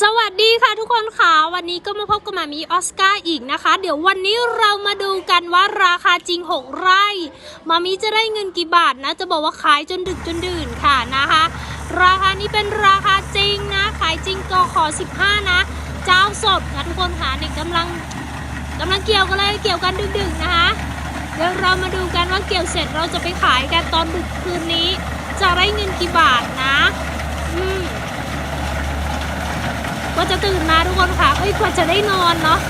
สวัสดีค่ะทุกคนค่ะ วันนี้ก็มาพบกับมามีออสการ์อีกนะคะ เดี๋ยววันนี้เรามาดูกันว่าราคาจริง 6 ไร่ มามีจะได้เงินกี่บาทนะ จะบอกว่าขายจนดึกจนดื่นค่ะนะคะ ราคานี้เป็นราคาจริงนะ ขายจริงก็ขอ15 นะ เจ้าสดนะทุกคนค่ะนี่กำลังกำลังเกี่ยวกันเลยเกี่ยวกันดึกๆนะคะ เดี๋ยวเรามาดูกันว่าเกี่ยวเสร็จเราจะไปขายกันตอนดึกคืนนี้ จะได้เงินกี่บาทนะ อืม ก็จะตื่นมาทุกคนค่ะเอ้ยกว่าจะได้นอนเนาะ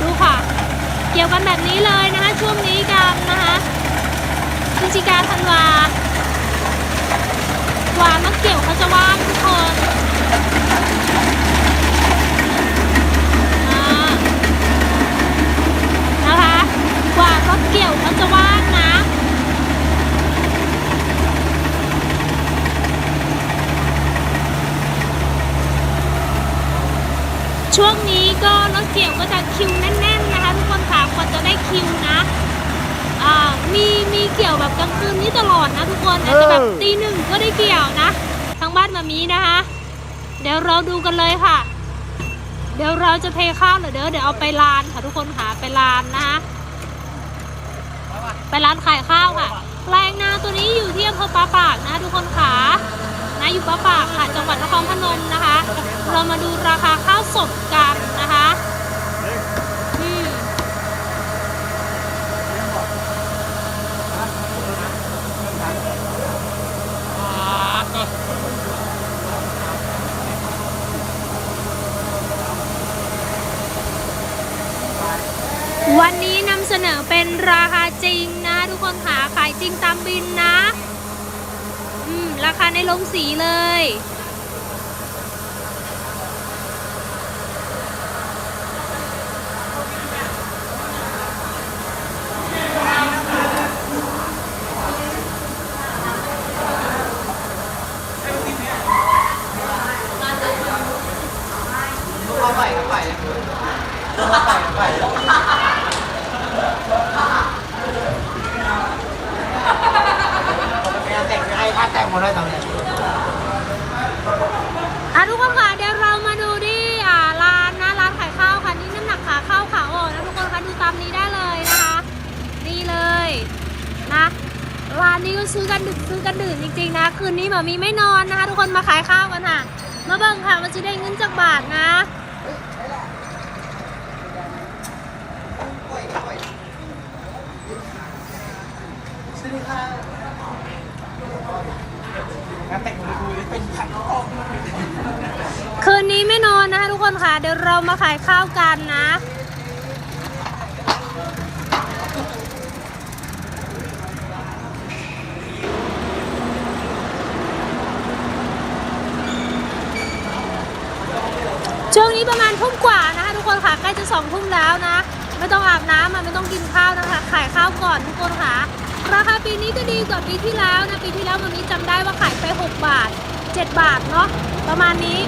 ดูค่ะ เกี่ยวกันแบบนี้เลยนะคะช่วงนี้กันนะคะพฤศจิกาธันวากว่านักเกี่ยวเขาจะว่างทุกคนอ่านะคะ กว่ารถเกี่ยวเขาจะว่างนะ ช่วงนี้ก็รถเกี่ยวก็จะคิวแน่นๆนะคะทุกคนค่ะกว่าจะได้คิวนะอ่ามีมีเกี่ยวแบบกลางคืนนี่ตลอดนะทุกคนอาจจะแบบตีหนึ่งก็ได้เกี่ยวนะทางบ้านมามีนะคะ เดี๋ยวเราดูกันเลยค่ะ เดี๋ยวเราจะเทข้าวเหรอเดี๋ยวเดี๋ยวเอาไปลานค่ะทุกคนค่ะไปลานนะคะไปร้านขายข้าวค่ะแปลงนาตัวนี้อยู่ที่อำเภอปาปากนะทุกคนค่ะ นะอยู่ปาปากค่ะ จังหวัดนครพนมนะคะ เรามาดูราคาข้าวสดกันนะคะวันนี้นำเสนอเป็นราคาจริงนะ ทุกคนค่ะขายจริงตามบินนะ ราคาในโรงสีเลย ไปไปไปไปแต่ง ให้ค่าแต่งหมดเลยตอนนี้อะทุกคนค่ะเดี๋ยวเรามาดูที่อ่าร้านนะร้านขายข้าวค่ะนี่น้ำหนักขาข้าวขาออกนะทุกคนคะดูตามนี้ได้เลยนะคะนี่เลยนะร้านนี้ก็ซื้อกันดึกซื้อกันดื่นจริงๆนะ คืนนี้หมามีไม่นอนนะคะ ทุกคนมาขายข้าวกันค่ะ มาเบิ่งค่ะมันจะได้เงินจากบาทนะสวัสดีค่ะงานแต่งของดูเป็นขันออก คืนนี้ไม่นอนนะคะทุกคนค่ะ เดี๋ยวเรามาขายข้าวกันนะ ช่วงนี้ประมาณทุ่มกว่านะคะ ทุกคนค่ะใกล้จะสองทุ่มแล้วนะ ไม่ต้องอาบน้ำมาไม่ต้องกินข้าวนะคะ ขายข้าวก่อนทุกคนค่ะราคาปีนี้ก็ดีกว่าปีที่แล้วนะ ปีที่แล้วมันนี้จำได้ว่าขายไป 6 บาท 7 บาทเนาะประมาณนี้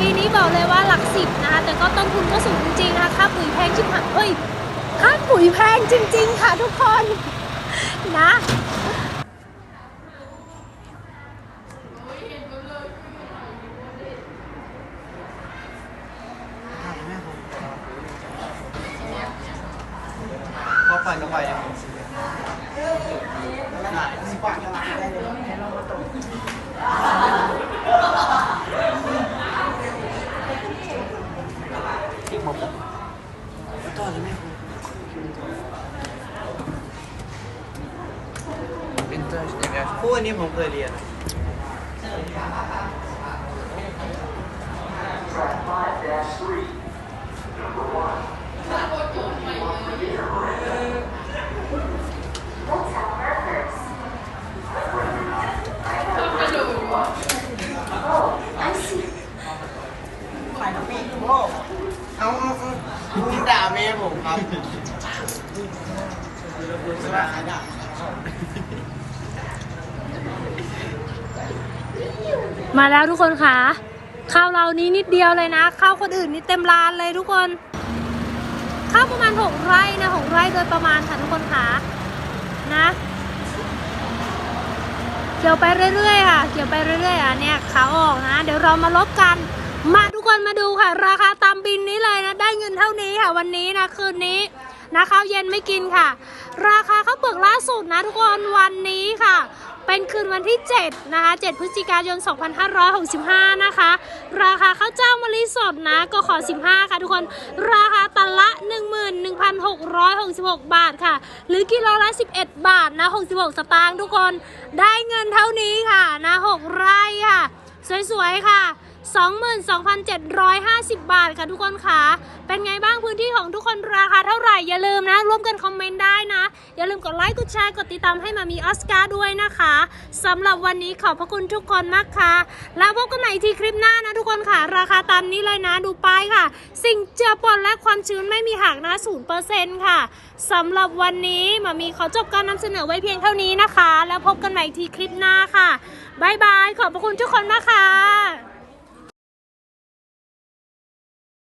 ปีนี้บอกเลยว่าหลักสิบนะคะแต่ก็ต้นทุนก็สูงจริงๆนะคะค่าปุ๋ยแพงชิบหายเอ้ยค่าปุ๋ยแพงจริง ๆ ค่ะทุกคนนะเข้าไปเข้าไปเลยสิบบาทก็ได้เลยอีกหมดต่อเลยแม่ เป็นเตอร์อย่างเงี้ยคู่อันนี้ผมเคยเรียนขายน้ำปีกโลกเอาเอาเอาคุณด่าเมียผมครับสวัสดีด่า มาแล้วทุกคนค่ะ ข้าวเรานี้นิดเดียวเลยนะ ข้าวคนอื่นนี่เต็มร้านเลยทุกคน ข้าวประมาณหกไร่นะหกไร่โดยประมาณค่ะทุกคนค่ะนะเกี่ยวไปเรื่อยๆค่ะเกี่ยวไปเรื่อยๆอะเนี่ยขาออกนะ เดี๋ยวเรามาลบกัน มาทุกคนมาดูค่ะ ราคาตามบินนี้เลยนะ ได้เงินเท่านี้ค่ะ วันนี้นะคืนนี้นะข้าวเย็นไม่กินค่ะ ราคาข้าวเปลือกล่าสุดนะทุกคนวันนี้ค่ะ เป็นคืนวันที่ 7 นะคะ 7 พฤศจิกายน 2565 นะคะ ราคาข้าวเจ้ามะลิสดนะก็ขอ 15 ค่ะทุกคน ราคาตันละ 11,666 บาทค่ะ หรือกิโลละ 11 บาทนะ 66 สตางค์ทุกคน ได้เงินเท่านี้ค่ะนะ 6 ไร่ค่ะ สวยๆ ค่ะ 22,750 บาทค่ะทุกคนค่ะเป็นไงบ้างพื้นที่ของทุกคนราคาเท่าไหร่อย่าลืมนะ ร่วมกันคอมเมนต์ได้นะ อย่าลืมกดไลค์กดแชร์กดติดตามให้มามีออสการ์ด้วยนะคะสำหรับวันนี้ขอบพระคุณทุกคนมากค่ะ แล้วพบกันใหม่ที่คลิปหน้านะทุกคนค่ะ ราคาตามนี้เลยนะดูป้ายค่ะ สิ่งเจือปนและความชื้นไม่มีหักนะ0%ค่ะสำหรับวันนี้มามีขอจบการนำเสนอไว้เพียงเท่านี้นะคะ แล้วพบกันใหม่ที่คลิปหน้าค่ะบายบายขอบพระคุณทุกคนมากค่ะ